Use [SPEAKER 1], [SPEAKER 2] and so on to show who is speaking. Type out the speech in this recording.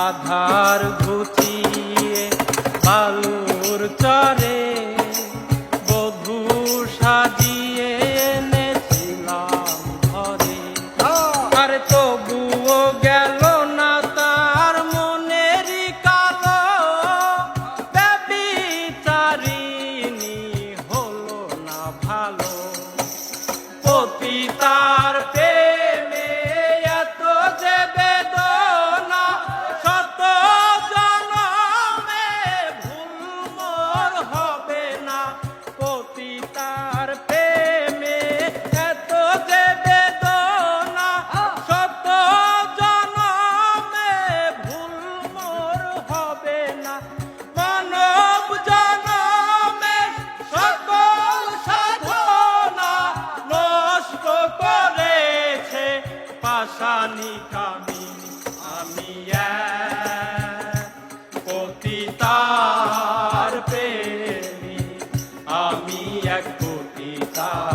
[SPEAKER 1] আধার ঘুচিয়ে বালুর চরে বধূ সাজিয়ে তবুও গেল না তার মনেরই কালো। না ভালো। পতিতার পাশানি কামি আমি পতিতার প্রেমী আমি এক পতিতার